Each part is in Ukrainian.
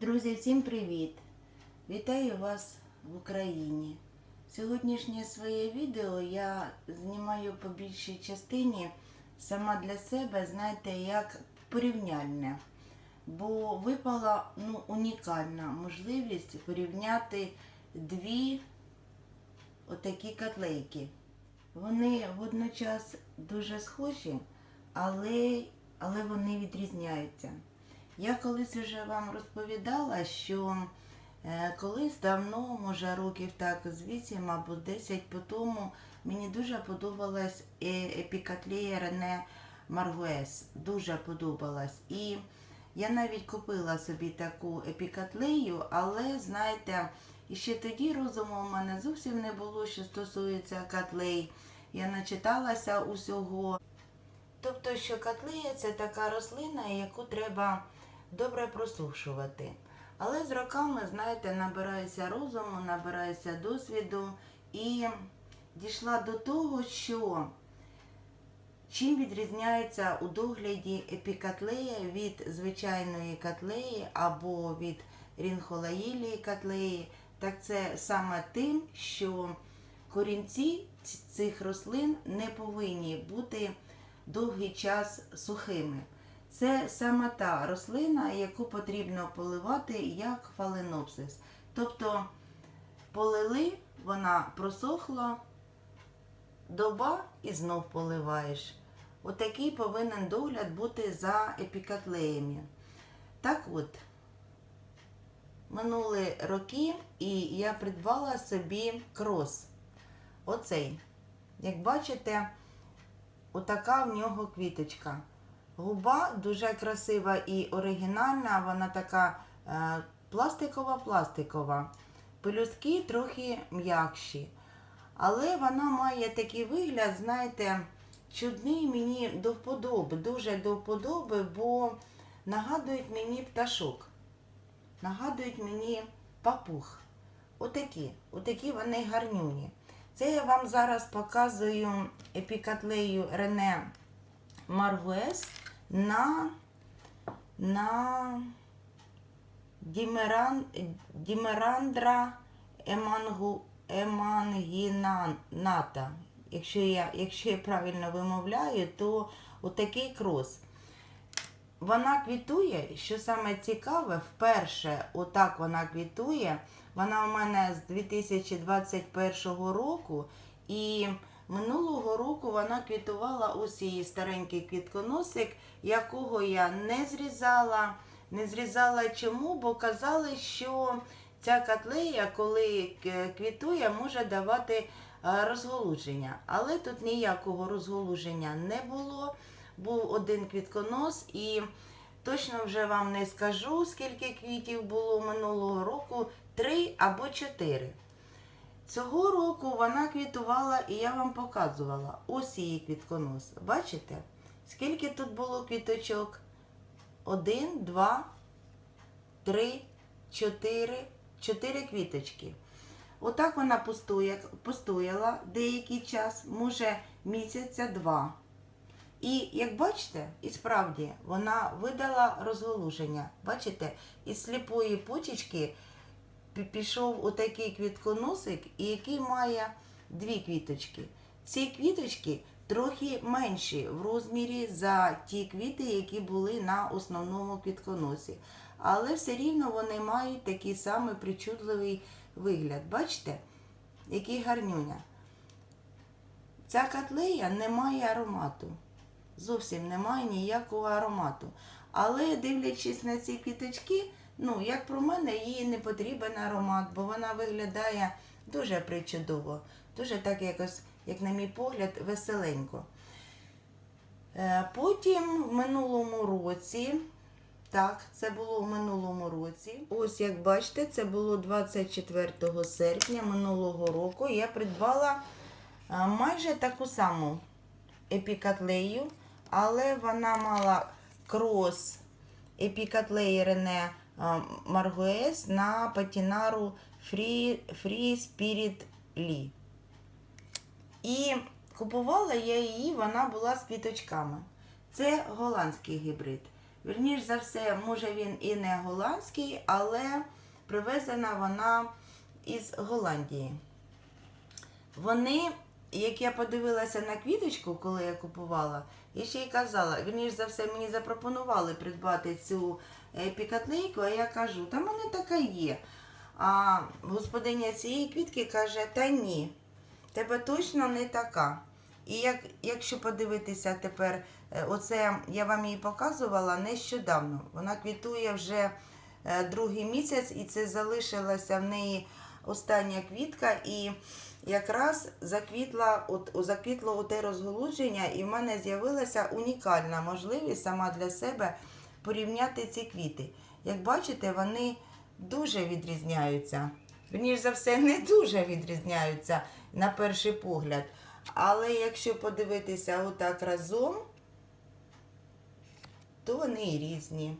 Друзі, всім привіт! Вітаю вас в Україні. Сьогоднішнє своє відео я знімаю по більшій частині сама для себе, знаєте, як порівняльне. Бо випала ну, унікальна можливість порівняти дві отакі котлейки. Вони водночас дуже схожі, але, але вони відрізняються. Я колись вже вам розповідала, що е, колись давно, може років так з 8 або 10 по тому, мені дуже подобалась е, епікатлея Рене Маргуес. Дуже подобалась. І я навіть купила собі таку епікатлею, але знаєте, і ще тоді розуму в мене зовсім не було, що стосується котлей. Я начиталася усього. Тобто, що котлея це така рослина, яку треба добре просушувати. Але з роками, знаєте, набираюся розуму, набираюся досвіду і дійшла до того, що чим відрізняється у догляді епікатлея від звичайної котлеї або від рінхолаїлії котлеї, так це саме тим, що корінці цих рослин не повинні бути довгий час сухими. Це саме та рослина, яку потрібно поливати як фаленопсис. Тобто полили, вона просохла, доба і знов поливаєш. Отакий повинен догляд бути за епікатлеями. Так от, минули роки, і я придбала собі крос. Оцей. Як бачите, отака в нього квіточка. Губа дуже красива і оригінальна, вона така е, пластикова-пластикова. Пелюстки трохи м'якші. Але вона має такий вигляд, знаєте, чудний мені до вподоби, дуже до вподоби, бо нагадують мені пташок. Нагадують мені папуг. Отакі, отакі вони гарнюні. Це я вам зараз показую епікатлею Рене Маргуес на, на Дімеран, Дімерандра емангу, емангіната. Якщо я, якщо я правильно вимовляю, то отакий крос. Вона квітує, що саме цікаве, вперше отак вона квітує. Вона у мене з 2021 року і минулого року вона квітувала ось її старенький квітконосик, якого я не зрізала. Не зрізала чому, бо казали, що ця котлея, коли квітує, може давати е, розголуження. Але тут ніякого розголуження не було. Був один квітконос і точно вже вам не скажу, скільки квітів було минулого року, три або чотири. Цього року вона квітувала і я вам показувала. Ось її квітконос. Бачите? Скільки тут було квіточок? Один, два, три, чотири, чотири квіточки. Отак вона пустує, постояла деякий час, може місяця два. І як бачите, і справді вона видала розголуження. Бачите, із сліпої почечки пішов отакий квітконосик, який має дві квіточки. Ці квіточки трохи менші в розмірі за ті квіти, які були на основному квітконосі. Але все рівно вони мають такий самий причудливий вигляд. Бачите, який гарнюня. Ця котлея не має аромату. Зовсім немає ніякого аромату. Але дивлячись на ці квіточки, ну, як про мене, їй не потрібен аромат, бо вона виглядає дуже причудово, дуже так якось, як на мій погляд, веселенько. Е, Потім в минулому році, так, це було в минулому році. Ось як бачите, це було 24 серпня минулого року. Я придбала майже таку саму епікатлею, але вона мала крос епікатлеї Рене Маргуес на патінару Free, Spirit Lee. І купувала я її, вона була з квіточками. Це голландський гібрид. Вірніш за все, може він і не голландський, але привезена вона із Голландії. Вони, як я подивилася на квіточку, коли я купувала, і ще й казала, вірніш за все, мені запропонували придбати цю пікатлейку, а я кажу, та в мене така є. А господиня цієї квітки каже, та ні, тебе точно не така. І як, якщо подивитися тепер, е, оце я вам її показувала нещодавно. Вона квітує вже е, другий місяць, і це залишилася в неї остання квітка. І якраз заквітла, от, заквітло оте розголудження, і в мене з'явилася унікальна можливість сама для себе порівняти ці квіти. Як бачите, вони дуже відрізняються. Вірніш за все, не дуже відрізняються на перший погляд. Але якщо подивитися отак разом, то вони і різні.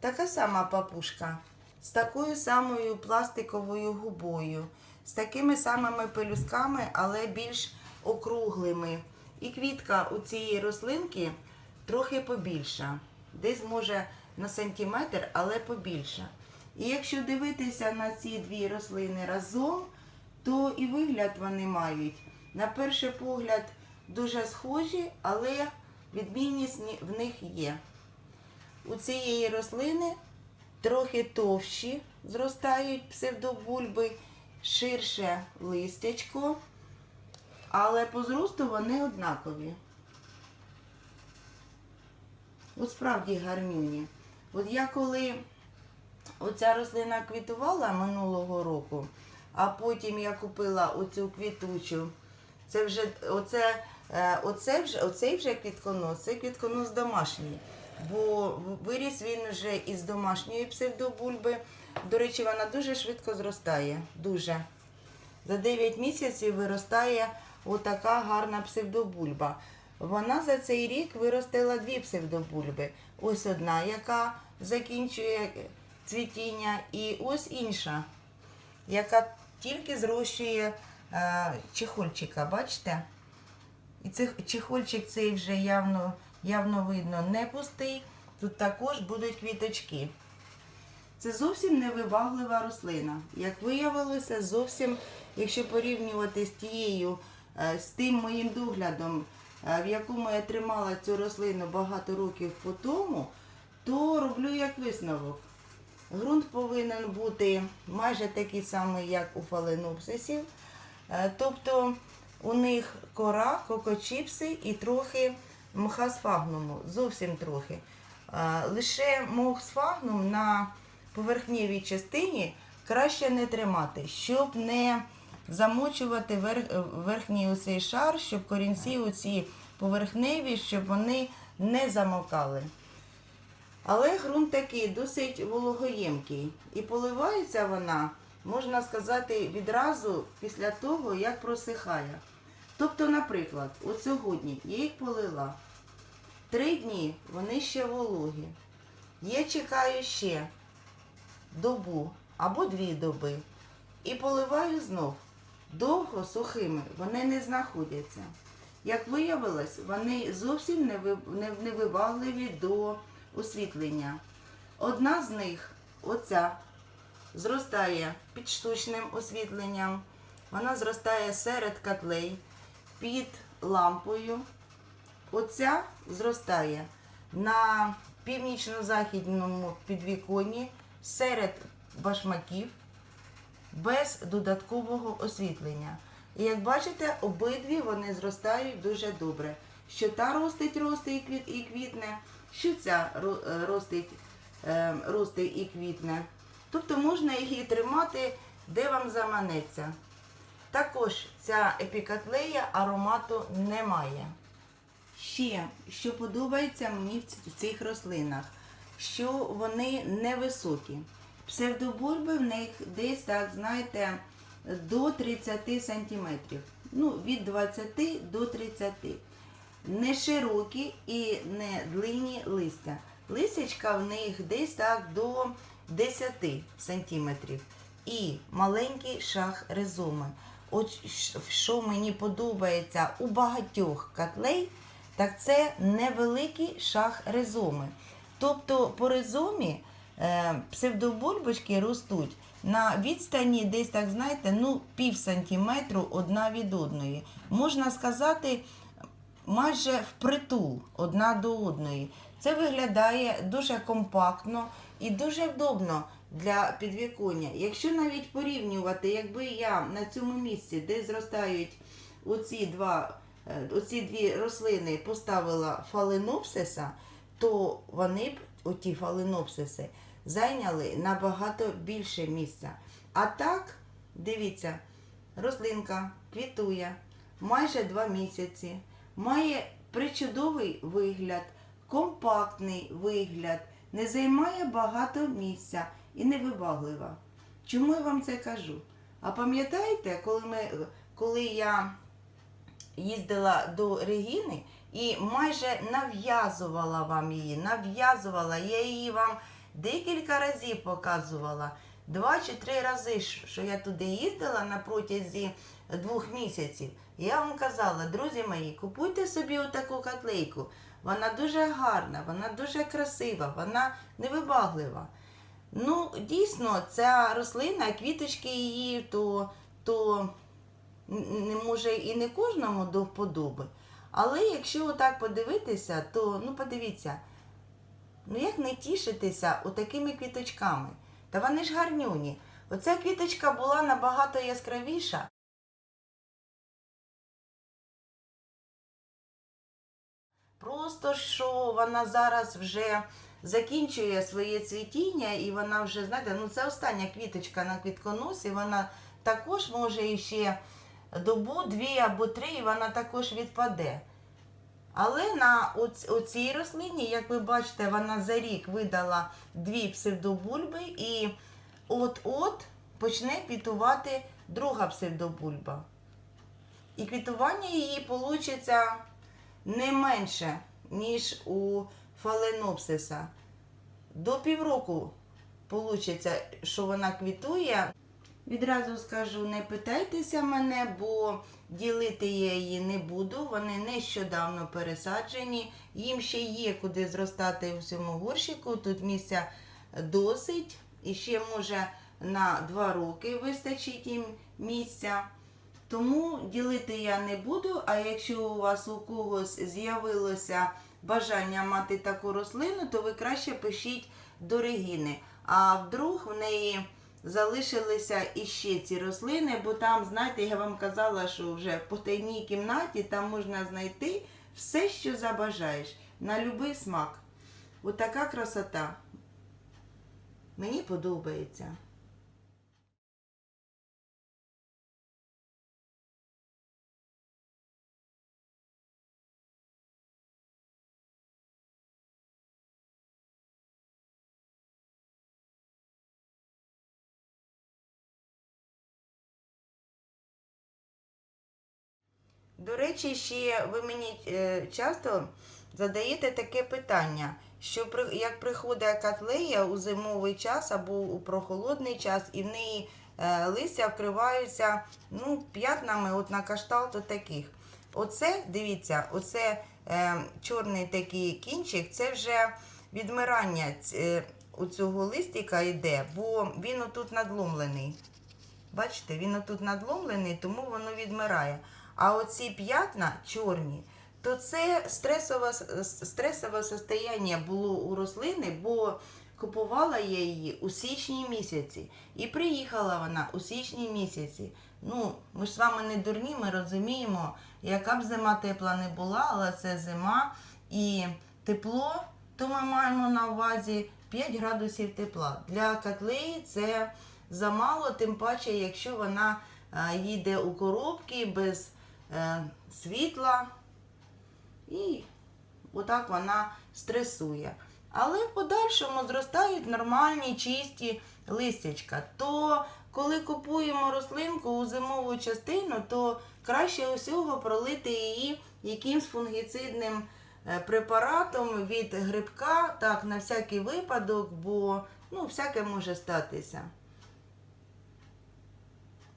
Така сама папушка з такою самою пластиковою губою, з такими самими пелюсками, але більш округлими. І квітка у цієї рослинки трохи побільша. Десь може на сантиметр, але побільша. І якщо дивитися на ці дві рослини разом, то і вигляд вони мають. На перший погляд дуже схожі, але відмінність в них є. У цієї рослини трохи товщі зростають псевдобульби, ширше листячко, але по зросту вони однакові. От справді гарнюні. От я коли оця рослина квітувала минулого року, а потім я купила оцю квітучу. Це вже оце, е, оце вже, оцей вже квітконос, це квітконос домашній. Бо виріс він вже із домашньої псевдобульби. До речі, вона дуже швидко зростає. Дуже. За 9 місяців виростає отака гарна псевдобульба. Вона за цей рік виростила дві псевдобульби. Ось одна, яка закінчує цвітіння, і ось інша, яка тільки зрощує е, чехольчика, бачите? І цих чехольчик цей вже явно, явно видно не пустий. Тут також будуть квіточки. Це зовсім невибаглива рослина. Як виявилося, зовсім, якщо порівнювати з тією, е, з тим моїм доглядом, в якому я тримала цю рослину багато років по тому, то роблю як висновок. Ґрунт повинен бути майже такий самий, як у фаленопсисів. Е, Тобто у них кора, кокочіпси і трохи мха сфагнуму, зовсім трохи. Е, Лише мох сфагнум на поверхневій частині краще не тримати, щоб не замочувати верх, верхній оцей шар, щоб корінці оці поверхневі, щоб вони не замокали. Але ґрунт такий досить вологоємкий. І поливається вона, можна сказати, відразу після того, як просихає. Тобто, наприклад, от сьогодні я їх полила. Три дні вони ще вологі. Я чекаю ще добу або дві доби. І поливаю знов. Довго сухими вони не знаходяться. Як виявилось, вони зовсім не ви- невибагливі до освітлення. Одна з них, оця, зростає під штучним освітленням. Вона зростає серед котлей, під лампою. Оця зростає на північно-західному підвіконні серед башмаків без додаткового освітлення. І як бачите, обидві вони зростають дуже добре. Що та ростить, росте і квітне, що ця е, ростить, е, росте і квітне. Тобто можна їх тримати, де вам заманеться. Також ця епікатлея аромату не має. Ще, що подобається мені в цих рослинах, що вони невисокі. Псевдобульби в них десь, так, знаєте, до 30 сантиметрів. Ну, від 20 до 30. Не широкі і не длинні листя. Листячка в них десь так до 10 сантиметрів. І маленький шах ризоми. От що мені подобається у багатьох котлей, так це невеликий шах ризоми. Тобто по ризомі е, псевдобульбочки ростуть на відстані десь, так знаєте, ну, пів сантиметру одна від одної. Можна сказати, майже впритул одна до одної. Це виглядає дуже компактно і дуже вдобно для підвіконня. Якщо навіть порівнювати, якби я на цьому місці, де зростають оці, два, е, оці дві рослини, поставила фаленопсиса, то вони б, оті фаленопсиси, зайняли набагато більше місця. А так, дивіться, рослинка квітує майже два місяці, має причудовий вигляд, компактний вигляд, не займає багато місця і невибаглива. Чому я вам це кажу? А пам'ятаєте, коли, ми, коли я їздила до Регіни і майже нав'язувала вам її, нав'язувала, я її вам декілька разів показувала. Два чи три рази, що я туди їздила на протязі двох місяців. Я вам казала, друзі мої, купуйте собі отаку котлейку. Вона дуже гарна, вона дуже красива, вона невибаглива. Ну, дійсно, ця рослина, квіточки її, то, то не може і не кожному до вподоби. Але якщо отак подивитися, то ну подивіться, ну як не тішитися отакими квіточками? Та вони ж гарнюні. Оця квіточка була набагато яскравіша. Просто що вона зараз вже закінчує своє цвітіння, і вона вже, знаєте, ну це остання квіточка на квітконосі, вона також може іще добу, дві або три, і вона також відпаде. Але на оцій рослині, як ви бачите, вона за рік видала дві псевдобульби, і от-от почне квітувати друга псевдобульба. І квітування її вийде не менше, ніж у фаленопсиса. До півроку вийде, що вона квітує. Відразу скажу, не питайтеся мене, бо ділити я її не буду. Вони нещодавно пересаджені. Їм ще є куди зростати в цьому горщику. Тут місця досить. І ще може на два роки вистачить їм місця. Тому ділити я не буду. А якщо у вас у когось з'явилося бажання мати таку рослину, то ви краще пишіть до Регіни. А вдруг в неї залишилися іще ці рослини, бо там, знаєте, я вам казала, що вже в потайній кімнаті там можна знайти все, що забажаєш, на будь-який смак. Отака красота. Мені подобається. До речі, ще ви мені е, часто задаєте таке питання, що як приходить котлея у зимовий час або у прохолодний час, і в неї е, листя вкриваються ну, п'ятнами от на кашталту таких. Оце, дивіться, оце е, чорний такий кінчик, це вже відмирання е, у цього листика йде, бо він отут надломлений. Бачите, він отут надломлений, тому воно відмирає. А оці п'ятна чорні, то це стресове, стресове состояння було у рослини, бо купувала я її у січні місяці. І приїхала вона у січні місяці. Ну, ми ж з вами не дурні, ми розуміємо, яка б зима тепла не була, але це зима і тепло, то ми маємо на увазі 5 градусів тепла. Для котлеї це замало, тим паче, якщо вона е, їде у коробки без світла, і отак вона стресує. Але в подальшому зростають нормальні чисті листячка. То коли купуємо рослинку у зимову частину, то краще усього пролити її якимсь фунгіцидним е, препаратом від грибка, так, на всякий випадок, бо ну, всяке може статися.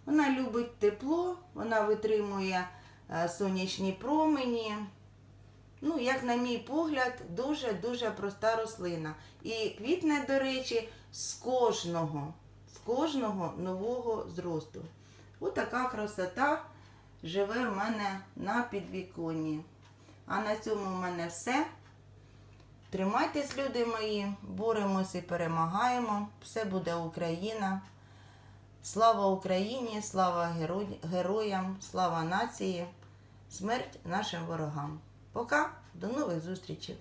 Вона любить тепло, вона витримує е, сонячні промені. ну, як на мій погляд, дуже-дуже проста рослина. І квітне, до речі, з кожного, з кожного нового зросту. Ось така красота живе в мене на підвіконні. А на цьому в мене все. Тримайтесь, люди мої, боремось і перемагаємо. Все буде Україна. Слава Україні, слава героям, слава нації, смерть нашим ворогам. Пока, до нових зустрічей!